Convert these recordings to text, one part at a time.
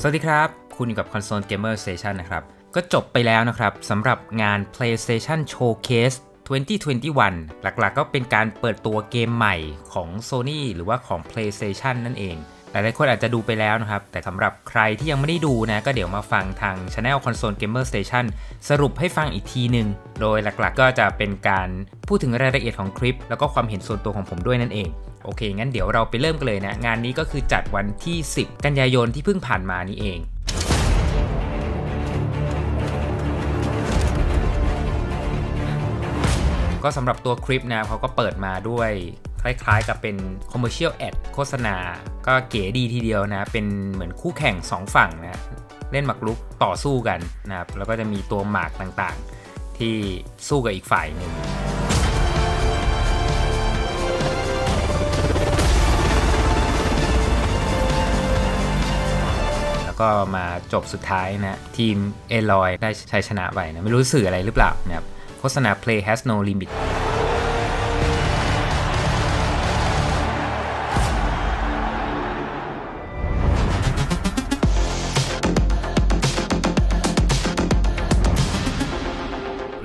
สวัสดีครับ คุณอยู่กับ Console Gamer Station นะครับ ก็จบไปแล้วนะครับสำหรับงาน PlayStation Showcase 2021 หลักๆก็เป็นการเปิดตัวเกมใหม่ของ Sony หรือว่าของ PlayStation นั่นเอง หลายๆคนอาจจะดูไปแล้วนะครับ แต่สำหรับใครที่ยังไม่ได้ดูนะ ก็เดี๋ยวมาฟังทาง Channel Console Gamer Station สรุปให้ฟังอีกทีหนึ่ง โดยหลักๆก็จะเป็นการพูดถึงรายละเอียดของคลิป แล้วก็ความเห็นส่วนตัวของผมด้วยนั่นเอง โอเค งั้นเดี๋ยวเราไปเริ่มกันเลยนะ งานนี้ก็คือจัดวันที่ 10 กันยายนที่เพิ่งผ่านมานี้เองก็สำหรับตัวคลิปนะเขาก็เปิดมาด้วย คล้ายๆกับเป็น commercial ad โฆษณา ก็เก๋ดีทีเดียวนะ เป็นเหมือนคู่แข่ง 2 ฝั่งนะ เล่นหมากรุกต่อสู้กันนะครับ แล้วก็จะมีตัวหมากต่างๆ ที่สู้กับอีกฝ่ายหนึ่งแล้วก็มาจบสุดท้ายนะ ทีมเอลอยได้ชัยชนะไปนะ ไม่รู้สื่ออะไรหรือเปล่านะครับโฆษณา Play has no limit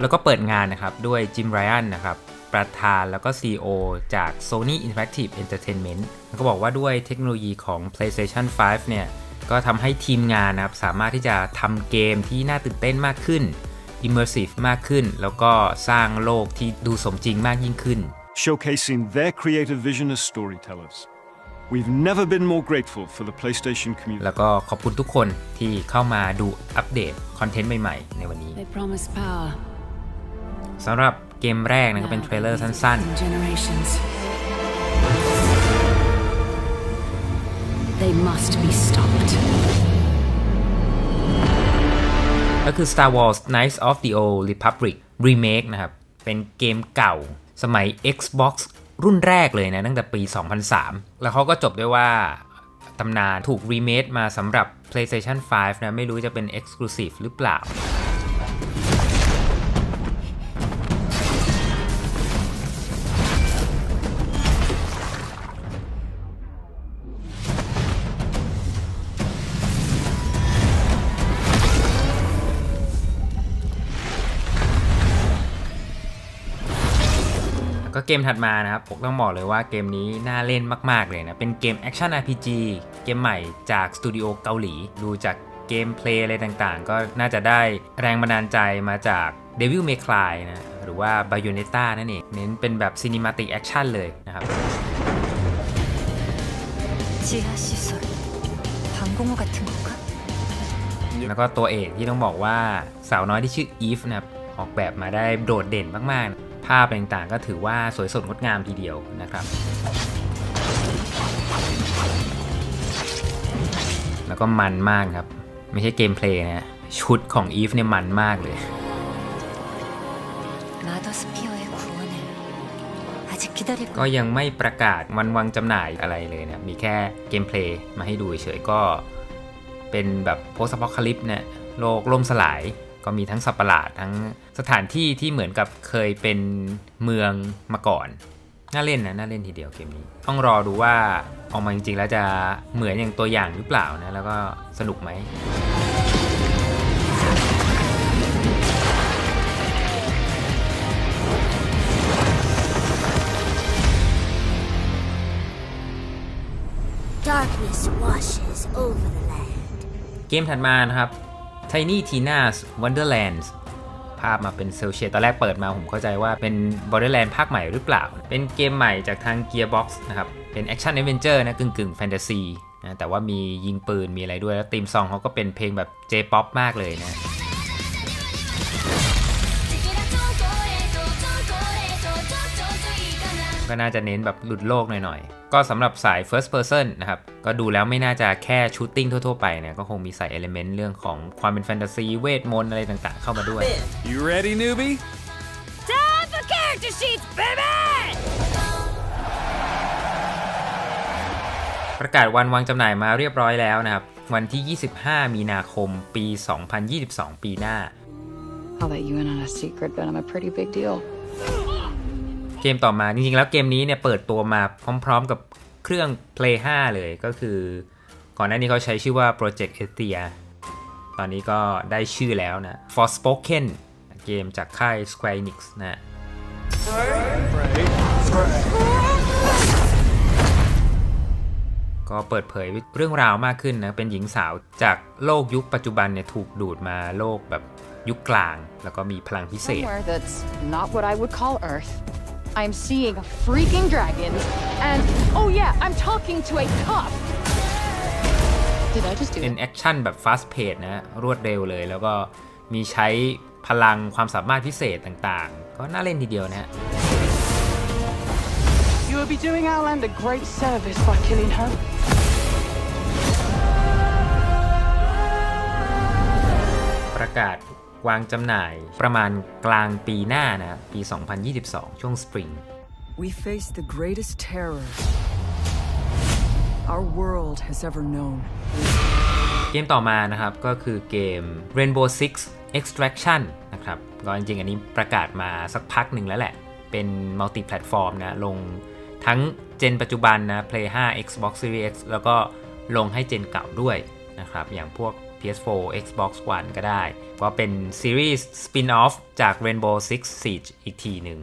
แล้วก็เปิดงานนะครับ ด้วยจิมไรอันนะครับประธานแล้วก็ CEO จาก Sony Interactive Entertainment แล้วก็บอกว่าด้วยเทคโนโลยีของ PlayStation 5 เนี่ย ก็ทำให้ทีมงานนะครับ สามารถที่จะทำเกมที่น่าตื่นเต้นมากขึ้น Immersive มากขึ้น แล้วก็สร้างโลกที่ดูสมจริงมากยิ่งขึ้น showcasing their creative vision as storytellers. We've never been more grateful for the PlayStation community. แล้วก็ขอบคุณทุกคนที่เข้ามาดูอัปเดตคอนเทนต์ใหม่ ๆ ในวันนี้ They promise power สำหรับเกมแรกนะก็เป็นเทรลเลอร์สั้น in generations. They must be stopped. ๆก็คือ Star Wars Knights of the Old Republic Remake นะครับ เป็นเกมเก่าสมัย Xbox รุ่นแรกเลยนะตั้งแต่ปี 2003 แล้วเขาก็จบด้วยว่าตำนานถูกรีเมคมาสำหรับ PlayStation 5 นะ ไม่รู้จะเป็น Exclusive หรือเปล่า็เกมถัดมานะครับผมต้องบอกเลยว่าเกมนี้น่าเล่นมาก ๆ เลยนะ เป็นเกมแอคชั่น RPG เกมใหม่จากสตูดิโอเกาหลี ดูจากเกมเพลย์อะไรต่างๆ ก็น่าจะได้แรงบันดาลใจมาจาก Devil May Cry นะ หรือว่า Bayonetta นั่นเอง เน้นเป็นแบบซีนิมาติกแอคชั่นเลยนะครับแล้วก็ตัวเอกที่ต้องบอกว่าสาวน้อยที่ชื่ออีฟนะออกแบบมาได้โดดเด่นมากๆ ภาพต่างๆ ก็ถือว่าสวยสดงดงามทีเดียวนะครับ แล้วก็มันมากครับ ไม่ใช่เกมเพลย์นะชุดของอีฟเนี่ยมันมากเลยก็ยังไม่ประกาศมันวางจำหน่ายอะไรเลยนะ มีแค่เกมเพลย์มาให้ดูเฉยก็เป็นแบบโพสต์พอคลิปเนี่ยโลกล่มสลาย ก็มีทั้งสัตว์ประหลาดทั้งสถานที่ที่เหมือนกับเคยเป็นเมืองมาก่อน น่าเล่นนะ น่าเล่นทีเดียวเกมนี้ ต้องรอดูว่าออกมาจริงๆ แล้วจะเหมือนอย่างตัวอย่างหรือเปล่านะ แล้วก็สนุกไหม Darkness washes over the land. เกมถัดมานะครับ Tiny Tina's Wonderlands ภาพมาเป็นเซลเชตตอนแรกเปิดมาผมเข้าใจว่าเป็น Borderland ภาคใหม่หรือเปล่า เป็นเกมใหม่จากทาง Gearbox นะครับ เป็น Action Adventure นะกึ่งกึ่งแฟนตาซีนะแต่ว่ามียิงปืนมีอะไรด้วย แล้วธีมซองเขาก็เป็นเพลงแบบ J-POP มากเลยนะก็น่าจะเน้นแบบหลุดโลกหน่อยๆ ก็สำหรับสาย first person นะครับ ก็ดูแล้วไม่น่าจะแค่ชูตติ้งทั่ว ๆ ไปเนี่ยก็คงมีใส่เอลิเมนต์เรื่องของความเป็นแฟนตาซีเวทมนต์อะไรต่างๆ เข้ามาด้วย You ready, newbie? Time for character sheets baby ประกาศวันวางจำหน่ายมาเรียบร้อยแล้วนะครับ วันที่ 25 มีนาคมปี 2022 ปีหน้า I'll let you in on a secret, but I'm a pretty big deal. เกมต่อมาจริงๆ แล้วเกมนี้เนี่ยเปิดตัวมาพร้อม ๆ กับเครื่อง Play 5 เลยก็คือ ก่อนหน้านี้เขาใช้ชื่อว่า Project e t h i a ตอนนี้ก็ได้ชื่อแล้วนะ Forspoken เกมจากค่าย Square Enix นะก็เปิดเผยเรื่องราวมากขึ้นนะ เป็นหญิงสาวจากโลกยุคปัจจุบันเนี่ยถูกดูดมาโลกแบบยุคกลาง แล้วก็มีพลังพิเศษ Somewhere that's not what I would call Earth. I'm seeing freaking dragons, and oh yeah, I'm talking to a cop. Did I just do เป็น it? แอคชั่นแบบ fast pace นะรวดเร็วเลย แล้วก็มีใช้พลังความสามารถพิเศษต่างๆ ก็น่าเล่นทีเดียวนะฮะ You would be doing our land a great service by killing her. ประกาศ วางจำหน่ายประมาณกลางปีหน้านะปี 2022 ช่วงสปริง We face the greatest terror our world has ever known. เกมต่อมานะครับก็คือเกม Rainbow Six Extraction นะครับก็จริงๆ อันนี้ประกาศมาสักพักหนึ่งแล้วแหละ เป็นมัลติแพลตฟอร์มนะลงทั้งเจนปัจจุบันนะ Play 5 Xbox Series X แล้วก็ลงให้เจนเก่าด้วยนะครับอย่างพวก PS4 Xbox One ก็ได้ ก็เป็นซีรีส์สปินออฟจาก Rainbow Six Siege อีกทีหนึ่ง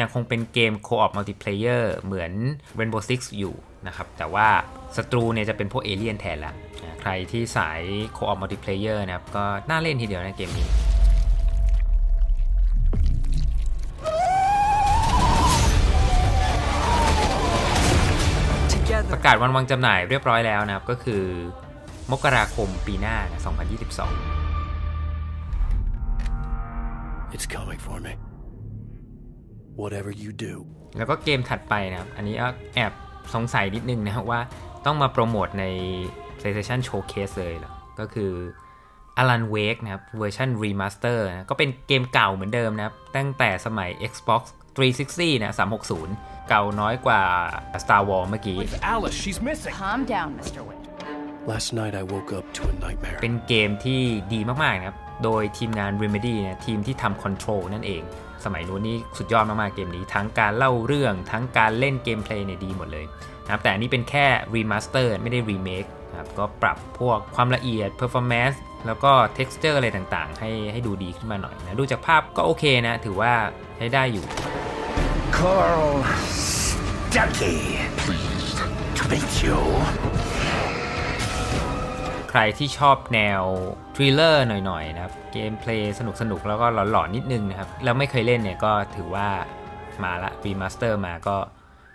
ยังคงเป็นเกม Co-op Multiplayer เหมือน Rainbow Six อยู่นะครับ แต่ว่าศัตรูเนี่ยจะเป็นพวกเอเลี่ยนแทนละนะใครที่สาย Co-op Multiplayer นะครับ ก็น่าเล่นทีเดียวนะเกมนี้ ประกาศวันวางจำหน่ายเรียบร้อยแล้วนะครับ ก็คือ มกราคมปีหน้านะ2022 It's coming for me. Whatever you do. แล้วก็เกมถัดไปนะครับ อันนี้ก็แอบสงสัยนิดนึงนะครับว่าต้องมาโปรโมทใน PlayStation Showcase เลยเหรอ ก็คือ Alan Wake นะครับเวอร์ชัน Remaster นะก็เป็นเกมเก่าเหมือนเดิมนะครับ ตั้งแต่สมัย Xbox 360 นะ 360 เก่าน้อยกว่า Star Wars เมื่อกี้ Alice, she's missing. Calm down, Mr. Wick. Last night I woke up to a nightmare. เป็นเกมที่ดีมากๆนะครับ โดยทีมงาน Remedy นะทีมที่ทำ Control นั่นเอง สมัยนู้นนี่สุดยอดมากๆเกมนี้ ทั้งการเล่าเรื่อง ทั้งการเล่นเกมเพลย์เนี่ยดีหมดเลยนะครับแต่อันนี้เป็นแค่ Remaster ไม่ได้ Remake นะครับก็ปรับพวกความละเอียด Performance แล้วก็ Texture อะไรต่างๆ ให้ให้ดูดีขึ้นมาหน่อยนะ ดูจากภาพก็โอเคนะ ถือว่าใช้ได้อยู่ Carl Stucky. Pleased to meet you. ใครที่ชอบแนวทริลเลอร์หน่อยๆนะครับ เกมเพลย์สนุกๆแล้วก็หลอนๆนิดนึงนะครับ แล้วไม่เคยเล่นเนี่ยก็ถือว่ามาละรีมาสเตอร์มาก็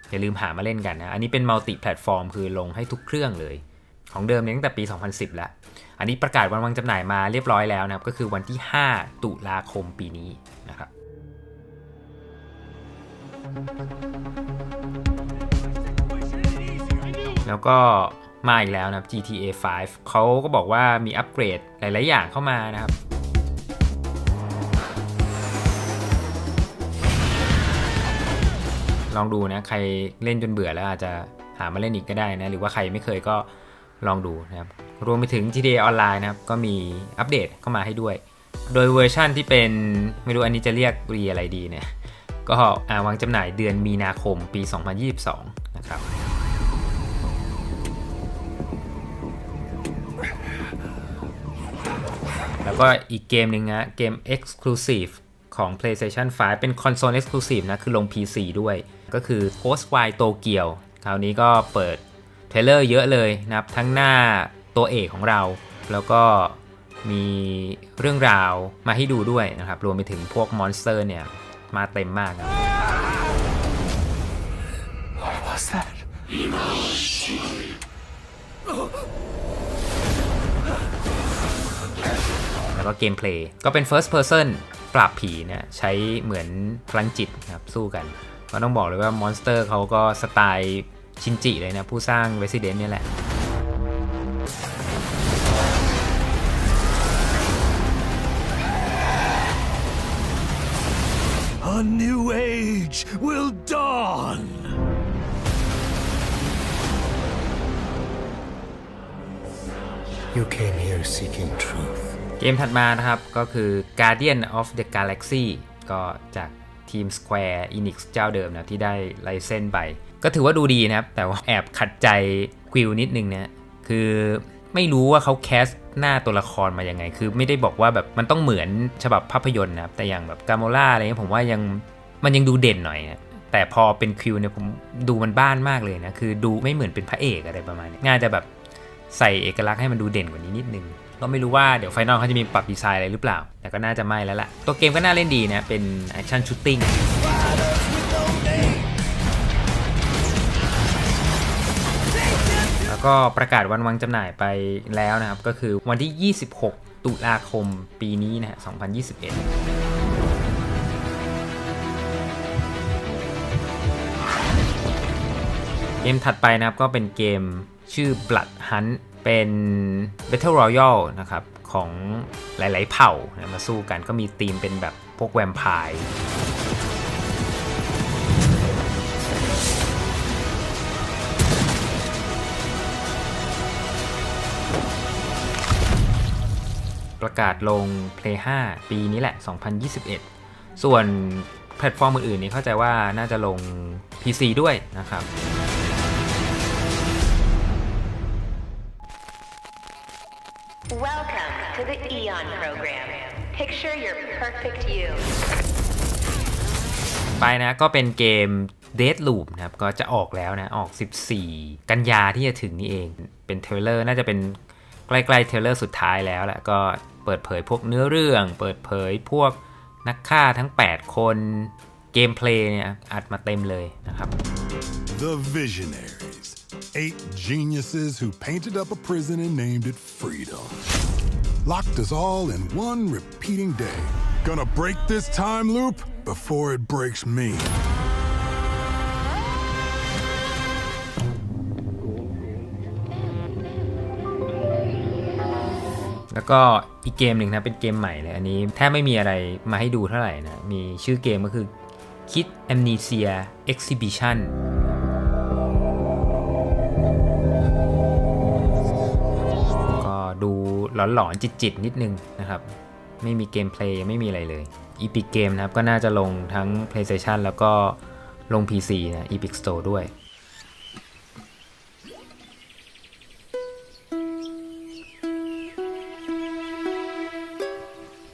อย่าลืมหามาเล่นกันนะ อันนี้เป็นมัลติแพลตฟอร์มคือลงให้ทุกเครื่องเลย ของเดิมเนี่ยตั้งแต่ปี 2010 แล้ว อันนี้ประกาศวันวางจำหน่ายมาเรียบร้อยแล้วนะครับ ก็คือวันที่ 5 ตุลาคมปีนี้ แล้วก็มาอีกแล้วนะครับ GTA 5เขาก็บอกว่ามีอัปเกรดหลาย ๆ อย่างเข้ามานะครับ ลองดูนะ ใครเล่นจนเบื่อแล้วอาจจะหามาเล่นอีกก็ได้นะ หรือว่าใครไม่เคยก็ลองดูนะครับ รวมไปถึง GTA Online นะครับ ก็มีอัปเดตเข้ามาให้ด้วย โดยเวอร์ชั่นที่เป็น ไม่รู้อันนี้จะเรียกรีอะไรดีเนี่ย ก็อ่าวางจำหน่ายเดือนมีนาคมปี 2022 นะครับแล้วก็อีกเกมหนึ่งนะเกม Exclusive ของ PlayStation 5 เป็นคอนโซล Exclusive นะ คือลง PC ด้วย ก็คือ Ghostwire Tokyo คราวนี้ก็เปิดเทรลเลอร์เยอะเลยนะครับ ทั้งหน้าตัวเอกของเรา แล้วก็มีเรื่องราวมาให้ดูด้วยนะครับ รวมไปถึงพวกมอนสเตอร์เนี่ย มาเต็มมากนะ What's that? แล้วก็เกมเพลย์ก็เป็น first person ปราบผีนะใช้เหมือนพลังจิตนะครับสู้กัน ก็ต้องบอกเลยว่ามอนสเตอร์เขาก็สไตล์ชินจิเลยนะ ผู้สร้าง Resident เนี่ยแหละ age will dawn. You came here seeking truth. เกมถัดมานะครับ ก็คือ Guardian of the Galaxy ก็จากทีทีม Square Enix เจ้าเดิมนะที่ได้ไลเซนไป ก็ถือว่าดูดีนะครับ แต่ว่าแอบขัดใจควิลนิดนึงนะคือไม่รู้ว่าเขาแคสหน้าตัวละครมายังไง คือไม่ได้บอกว่าแบบมันต้องเหมือนฉบับภาพยนตร์นะครับ แต่อย่างแบบกาโมล่าอะไรเงี้ยผมว่ายัง มันยังดูเด่นหน่อยนะแต่พอเป็นคิวเนี่ยผมดูมันบ้านมากเลยนะ คือดูไม่เหมือนเป็นพระเอกอะไรประมาณนี้น่าจะแบบใส่เอกลักษณ์ให้มันดูเด่นกว่านี้นิดนึงก็ไม่รู้ว่าเดี๋ยวไฟนอลเขาจะมีปรับดีไซน์อะไรหรือเปล่า แต่ก็น่าจะไม่แล้วล่ะ ตัวเกมก็น่าเล่นดีนะ เป็นแอคชั่นชูตติ้งแล้วก็ประกาศวันวางจำหน่ายไปแล้วนะครับ ก็คือวันที่ 26 ตุลาคมปีนี้นะฮะ 2021 เกมถัดไปนะครับก็เป็นเกมชื่อ Blood Hunt เป็น Battle Royale นะครับของหลาย ๆ เผ่านะมาสู้กันก็มีธีมเป็นแบบพวกแวมไพร์ประกาศลง Play 5 ปีนี้แหละ 2021 ส่วนแพลตฟอร์มอื่นๆนี้เข้าใจว่าน่าจะลง PC ด้วยนะครับ to the Eon program. Picture your perfect you. ไปนะก็เป็นเกม Dead Loop นะครับ ก็จะออกแล้วนะ ออก 14 กันยาที่จะถึงนี่เอง เป็นเทรลเลอร์ น่าจะเป็นใกล้ๆเทรลเลอร์สุดท้ายแล้วแหละ ก็เปิดเผยพวกเนื้อเรื่อง เปิดเผยพวกนักฆ่าทั้ง 8 คนเกมเพลย์เนี่ยอัดมาเต็มเลยนะครับ The Visionaries. Eight geniuses who painted up a prison and named it Freedom. Locked us all in one repeating day. Gonna break this time loop before it breaks me. แล้วก็อีกเกมหนึ่งนะเป็นเกมใหม่เลยอันนี้แทบไม่มีอะไรมาให้ดูเท่าไหร่นะ มีชื่อเกมก็คือ Kid Amnesia Exhibition ดูหลอนๆจิตๆนิดนึงนะครับ ไม่มีเกมเพลย์ไม่มีอะไรเลย Epic Game นะครับ ก็น่าจะลงทั้ง PlayStation แล้วก็ลง PC นะ Epic Store ด้วย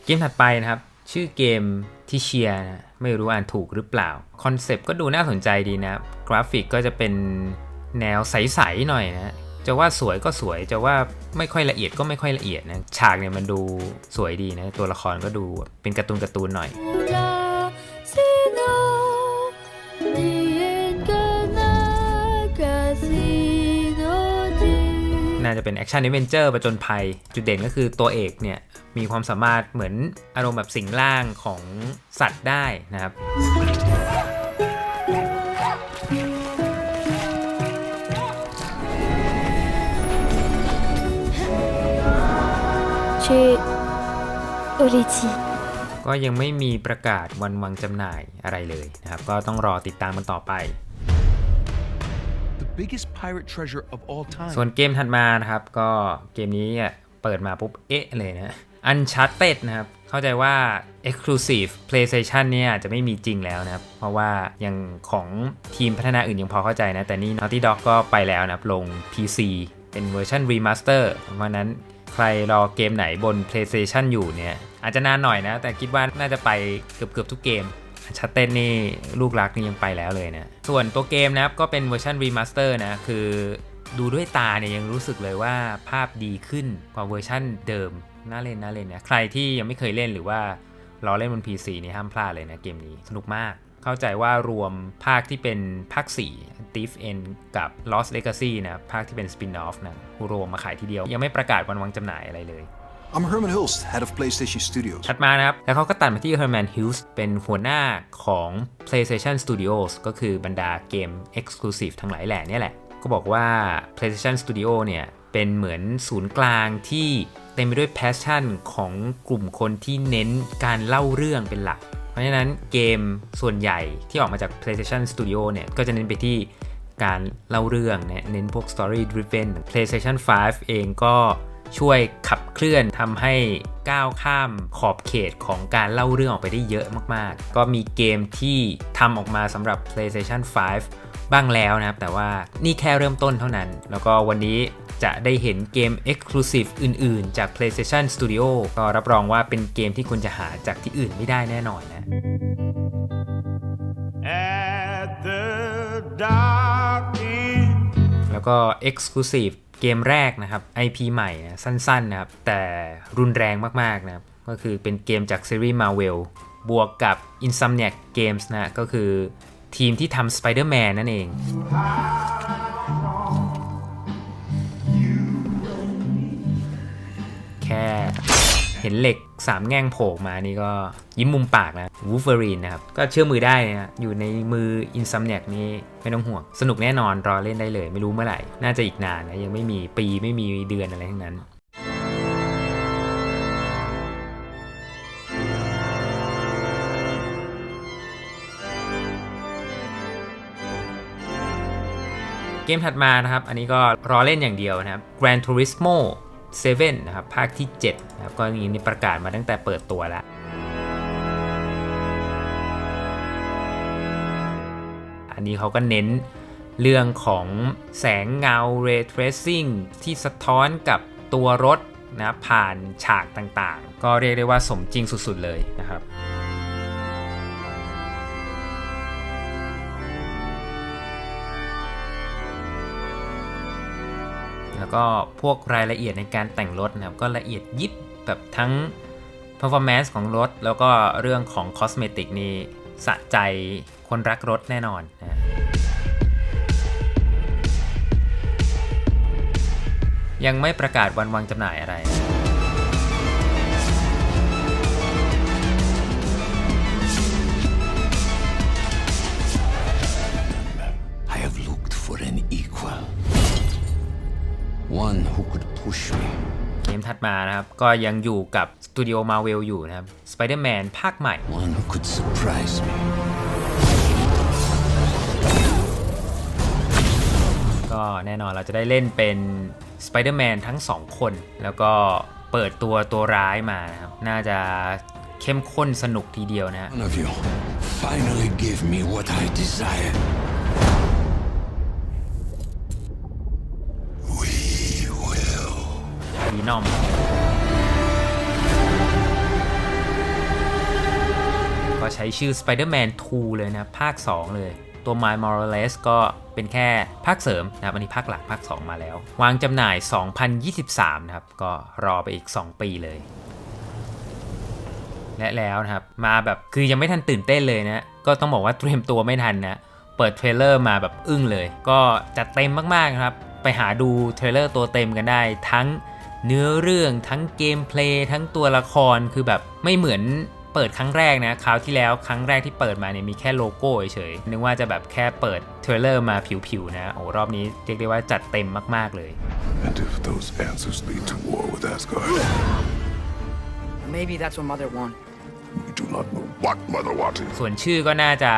เกมถัดไปนะครับ ชื่อเกมที่เชียร์นะไม่รู้อ่านถูกหรือเปล่า คอนเซปต์ก็ดูน่าสนใจดีนะกราฟิกก็จะเป็นแนวใส ๆ หน่อยนะ จะว่าสวยก็สวยจะว่าไม่ค่อยละเอียดก็ไม่ค่อยละเอียดนะฉากเนี่ยมันดูสวยดีนะตัวละครก็ดูเป็นการ์ตูนการ์ตูนหน่อยน่าจะเป็นแอคชั่น d อเวนเจอร์ประจนภัย จุดเด่นก็คือตัวเอกเนี่ย มีความสามารถเหมือนอารมณ์แบบสิงร่างของสัตว์ได้นะครับ ชื่ออุริจิก็ยังไม่มีประกาศวันวางจำหน่ายอะไรเลยนะครับ ก็ต้องรอติดตามมันต่อไป The biggest pirate treasure of all time. ส่วนเกมถัดมานะครับ ก็เกมนี้อะเปิดมาปุ๊บ เอ๊ะเลยนะ Uncharted นะครับ เข้าใจว่า Exclusive PlayStation เนี่ยอาจจะไม่มีจริงแล้วนะครับ เพราะว่ายังของทีมพัฒนาอื่นยังพอเข้าใจนะ แต่นี่ Naughty Dog ก็ไปแล้วนะครับ ลง PC เป็นเวอร์ชัน Remaster เพราะฉะนั้น ใครรอเกมไหนบน PlayStation อยู่เนี่ยอาจจะนานหน่อยนะ แต่คิดว่าน่าจะไปเกือบเกือบทุกเกมชัดเต้นนี่ลูกรักนี่ยังไปแล้วเลยนะส่วนตัวเกมนะครับก็เป็นเวอร์ชันรีมาสเตอร์นะคือดูด้วยตาเนี่ยยังรู้สึกเลยว่าภาพดีขึ้นกว่าเวอร์ชันเดิม น่าเล่นน่าเล่นนะใครที่ยังไม่เคยเล่นหรือว่ารอเล่นบน PC นี่ห้ามพลาดเลยนะเกมนี้สนุกมาก เข้าใจว่ารวมภาคที่เป็นภาค4 Thief End กับ Lost Legacy นะภาคที่เป็น Spin-off นะรวมมาขายทีเดียว ยังไม่ประกาศวันวางจำหน่ายอะไรเลย I'm Herman Hulst, head of PlayStation Studios. ถัดมานะครับ แล้วเขาก็ตัดมาที่ Herman Hughes เป็นหัวหน้าของ PlayStation Studios ก็คือบรรดาเกม Exclusive ทั้งหลายแหล่เนี่ยแหละ ก็บอกว่า PlayStation Studio เนี่ยเป็นเหมือนศูนย์กลางที่เต็มไปด้วย passion ของกลุ่มคนที่เน้นการเล่าเรื่องเป็นหลัก เพราะฉะนั้นเกมส่วนใหญ่ที่ออกมาจาก PlayStation Studio เนี่ย ก็จะเน้นไปที่การเล่าเรื่องเนี่ยเน้นพวก story driven PlayStation 5 เองก็ช่วยขับเคลื่อนทำให้ก้าวข้ามขอบเขตของการเล่าเรื่องออกไปได้เยอะมากๆ ก็มีเกมที่ทำออกมาสำหรับ PlayStation 5 บ้างแล้วนะครับ แต่ว่านี่แค่เริ่มต้นเท่านั้น แล้วก็วันนี้ จะได้เห็นเกม Exclusive อื่นๆ จาก PlayStation Studio ก็รับรองว่าเป็นเกมที่คุณจะหาจากที่อื่นไม่ได้แน่นอนนะ At the dark end. แล้วก็ Exclusive เกมแรกนะครับ IP ใหม่นะสั้นๆนะครับ แต่รุนแรงมากๆนะครับ ก็คือเป็นเกมจากซีรีส์ Marvel บวกกับ Insomniac Games นะ ก็คือทีมที่ทำ Spider-Man นั่นเอง ค่เห็นเหล็ก3แง่งโผล่มานี่ก็ยิ้มมุมปากนะวูฟเฟอรีนนะครับ ก็เชื่อมือได้นะอยู่ในมือ Insomniac นี่ไม่ต้องห่วง สนุกแน่นอนรอเล่นได้เลย ไม่รู้เมื่อไหร่ น่าจะอีกนานนะ ยังไม่มีปีไม่มีเดือนอะไรทั้งนั้นเกมถัดมานะครับ อันนี้ก็รอเล่นอย่างเดียวนะครับ Gran Turismo 7นะครับภาคที่7นะครับก็อย่างนี้ประกาศมาตั้งแต่เปิดตัวแล้วอันนี้เขาก็เน้นเรื่องของแสงเงา Ray Tracing ที่สะท้อนกับตัวรถนะผ่านฉากต่างๆ ก็เรียกได้ว่าสมจริงสุดๆเลยนะครับ ก็พวกรายละเอียดในการแต่งรถนะครับก็ละเอียดยิบแบบทั้ง performance ของรถ แล้วก็เรื่องของ cosmetic นี่สะใจคนรักรถแน่นอนนะยังไม่ประกาศวันวางจำหน่ายอะไร มถัดมานะครับ ก็ยังอยู่กับสตูดิโอมาเวลอยู่นะครับ Spider-Man ภาคใหม่ One who could surprise me. ก็แน่นอนเราจะได้เล่นเป็น Spider-Man ทั้ง 2 คน แล้วก็เปิดตัวตัวร้ายมานะครับ น่าจะเข้มข้นสนุกทีเดียวนะฮะ One of you finally give me what I desire. วีนอม ก็ใช้ชื่อ Spider-Man 2 เลยนะ ภาค 2 เลย ตัว Miles Morales ก็เป็นแค่ภาคเสริมนะครับ อันนี้ภาคหลักภาค 2 มาแล้ว วางจำหน่าย 2023 นะครับ ก็รอไปอีก 2 ปีเลยและแล้วนะครับ มาแบบคือยังไม่ทันตื่นเต้นเลยนะ ก็ต้องบอกว่าเตรียมตัวไม่ทันนะ เปิดเทรลเลอร์มาแบบอึ้งเลย ก็จัดเต็มมากๆครับ ไปหาดูเทรลเลอร์ตัวเต็มกันได้ทั้ง เนื้อเรื่องทั้งเกมเพลย์ทั้งตัวละครคือแบบไม่เหมือนเปิดครั้งแรกนะคราวที่แล้วครั้งแรกที่เปิดมาเนี่ยมีแค่โลโก้เฉยๆนึกว่าจะแบบแค่เปิดเทรลเลอร์มาผิวๆนะโอ้รอบนี้เรียกได้ว่าจัดเต็มมากๆเลย And if those answers lead to war with Asgard, Maybe that's what Mother wanted. We do not know what Mother wanted. ส่วนชื่อก็น่าจะ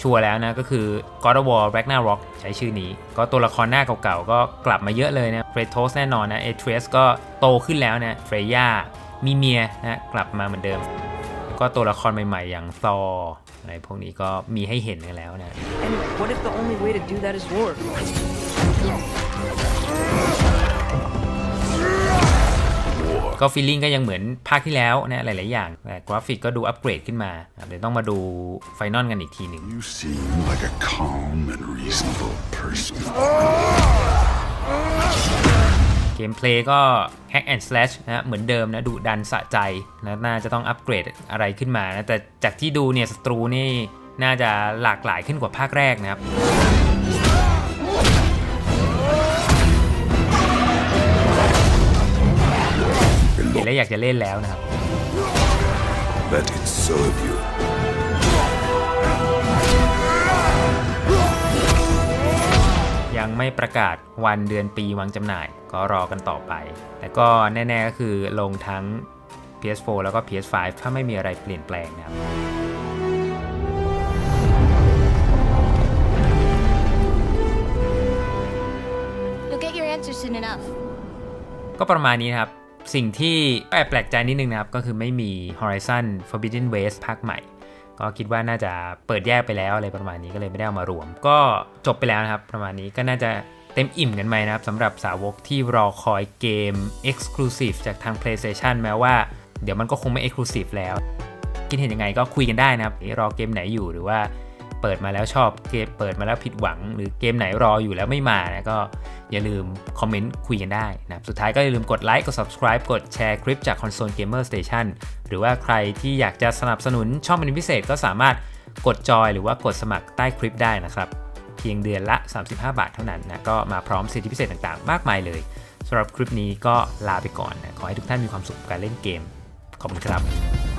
ชัวร์แล้วนะก็คือ God of War Ragnarok ใช้ชื่อนี้ ก็ตัวละครหน้าเก่าๆ ก็กลับมาเยอะเลยนะเฟรโทสแน่นอนนะเอเทรสก็โตขึ้นแล้วนะเฟรย่ามีเมียนะกลับมาเหมือนเดิมก็ตัวละครใหม่ๆ อย่างซออะไรพวกนี้ก็มีให้เห็นกันแล้วนะ And what if the only way to do that is war? ก็ฟีลลิ่งก็ยังเหมือนภาคที่แล้วนะหลาย ๆ อย่าง แต่กราฟิกก็ดูอัปเกรดขึ้นมาครับเดี๋ยวต้องมาดูไฟนอลกันอีกทีหนึ่ง You seem like a calm and reasonable person. เกมเพลย์ก็ Hack and Slash นะเหมือนเดิมนะดุดันสะใจนะน่าจะต้องอัปเกรดอะไรขึ้นมานะแต่จากที่ดูเนี่ยศัตรูนี่น่าจะหลากหลายขึ้นกว่าภาคแรกนะครับ แล้วอยากจะเล่นแล้วนะครับ Let it serve you. ยังไม่ประกาศวันเดือนปีวางจำหน่ายก็รอกันต่อไป แต่ก็แน่ ๆ ก็คือลงทั้ง PS4 แล้วก็ PS5 ถ้าไม่มีอะไรเปลี่ยนแปลงนะครับ You'll get your answer soon enough. ก็ประมาณนี้นะครับ สิ่งที่แอบแปลกใจนิดนึงนะครับ ก็คือไม่มี Horizon Forbidden West ภาคใหม่ ก็คิดว่าน่าจะเปิดแยกไปแล้วอะไรประมาณนี้ก็เลยไม่ได้เอามารวม ก็จบไปแล้วนะครับ ประมาณนี้ก็น่าจะเต็มอิ่มกันไหมนะครับสำหรับสาวกที่รอคอยเกม Exclusive จากทาง PlayStation แม้ว่าเดี๋ยวมันก็คงไม่ Exclusive แล้ว คิดเห็นยังไงก็คุยกันได้นะครับรอเกมไหนอยู่หรือว่า เปิดมาแล้วชอบเกมเปิดมาแล้วผิดหวัง หรือเกมไหนรออยู่แล้วไม่มานะก็อย่าลืมคอมเมนต์คุยกันได้นะครับสุดท้ายก็อย่าลืมกดไลค์กด subscribe กดแชร์คลิปจาก Console Gamer Station หรือว่าใครที่อยากจะสนับสนุนช่องเป็นพิเศษก็สามารถกดจอยหรือว่ากดสมัครใต้คลิปได้นะครับ เพียงเดือนละ 35 บาทเท่านั้นนะก็มาพร้อมสิทธิพิเศษต่างๆ มากมายเลยสำหรับคลิปนี้ก็ลาไปก่อนนะขอให้ทุกท่านมีความสุขกับการเล่นเกมขอบคุณครับ